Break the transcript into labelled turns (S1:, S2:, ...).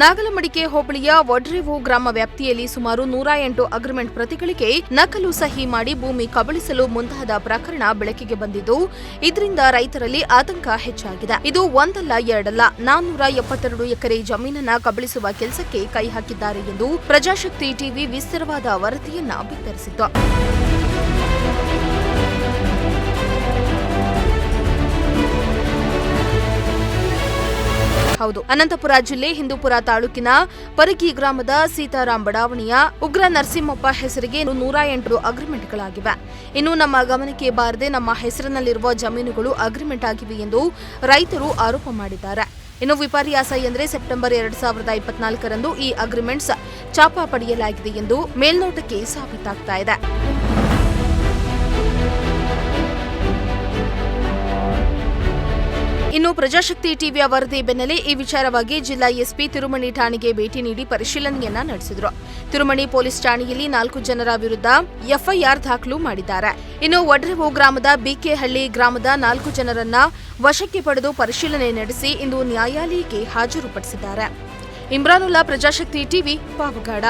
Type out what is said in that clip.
S1: ನಾಗಲಮಡಿಕೆ ಹೋಬಳಿಯ ವಡ್ರೇವು ಗ್ರಾಮ ವ್ಯಾಪ್ತಿಯಲ್ಲಿ ಸುಮಾರು ನೂರ ಎಂಟು ಅಗ್ರಿಮೆಂಟ್ ಪ್ರತಿಗಳಿಗೆ ನಕಲು ಸಹಿ ಮಾಡಿ ಭೂಮಿ ಕಬಳಿಸಲು ಮುಂತಾದ ಪ್ರಕರಣ ಬೆಳಕಿಗೆ ಬಂದಿದ್ದು, ಇದರಿಂದ ರೈತರಲ್ಲಿ ಆತಂಕ ಹೆಚ್ಚಾಗಿದೆ. ಇದು ಒಂದಲ್ಲ, ಎರಡಲ್ಲ, ನಾನ್ನೂರ ಎಪ್ಪತ್ತೆರಡು ಎಕರೆ ಜಮೀನನ್ನ ಕಬಳಿಸುವ ಕೆಲಸಕ್ಕೆ ಕೈ ಹಾಕಿದ್ದಾರೆ ಎಂದು ಪ್ರಜಾಶಕ್ತಿ ಟಿವಿ ವಿಸ್ತಾರವಾದ ವರದಿಯನ್ನ ಬಿತ್ತರಿಸಿತ್ತು. ಹೌದು. ಅನಂತಪುರ ಜಿಲ್ಲೆ ಹಿಂದೂಪುರ ತಾಲೂಕಿನ ಪರಗಿ ಗ್ರಾಮದ ಸೀತಾರಾಮ್ ಬಡಾವಣೆಯ ಉಗ್ರ ನರಸಿಂಹಪ್ಪ ಹೆಸರಿಗೆ ನೂರ ಎಂಟು ಅಗ್ರಿಮೆಂಟ್ಗಳಾಗಿವೆ. ಇನ್ನು ನಮ್ಮ ಗಮನಕ್ಕೆ ಬಾರದೆ ನಮ್ಮ ಹೆಸರಿನಲ್ಲಿರುವ ಜಮೀನುಗಳು ಅಗ್ರಿಮೆಂಟ್ ಆಗಿವೆ ಎಂದು ರೈತರು ಆರೋಪ ಮಾಡಿದ್ದಾರೆ. ಇನ್ನು ವಿಪರ್ಯಾಸ ಎಂದರೆ ಸೆಪ್ಟೆಂಬರ್ ಎರಡ್ ಸಾವಿರದ ಇಪ್ಪತ್ನಾಲ್ಕರಂದು ಈ ಅಗ್ರಿಮೆಂಟ್ಸ್ ಚಾಪಾ ಪಡೆಯಲಾಗಿದೆ ಎಂದು ಮೇಲ್ನೋಟಕ್ಕೆ ಸಾಬೀತಾಗ್ತಾ ಇದೆ. ಇನ್ನು ಪ್ರಜಾಶಕ್ತಿ ಟಿವಿಯ ವರದಿ ಬೆನ್ನಲ್ಲೇ ಈ ವಿಚಾರವಾಗಿ ಜಿಲ್ಲಾ ಎಸ್ಪಿ ತಿರುಮಣಿ ಠಾಣೆಗೆ ಭೇಟಿ ನೀಡಿ ಪರಿಶೀಲನೆಯನ್ನ ನಡೆಸಿದರು. ತಿರುಮಣಿ ಪೊಲೀಸ್ ಠಾಣೆಯಲ್ಲಿ ನಾಲ್ಕು ಜನರ ವಿರುದ್ಧ ಎಫ್ಐಆರ್ ದಾಖಲು ಮಾಡಿದ್ದಾರೆ. ಇನ್ನು ವಡ್ರೆವು ಗ್ರಾಮದ ಬಿಕೆಹಳ್ಳಿ ಗ್ರಾಮದ ನಾಲ್ಕು ಜನರನ್ನ ವಶಕ್ಕೆ ಪಡೆದು ಪರಿಶೀಲನೆ ನಡೆಸಿ ಇಂದು ನ್ಯಾಯಾಲಯಕ್ಕೆ ಹಾಜರುಪಡಿಸಿದ್ದಾರೆ. ಇಮ್ರಾನುಲ್ಲಾ ಪ್ರಜಾಶಕ್ತಿ ಟಿವಿ, ಪಾವಗಾಡ.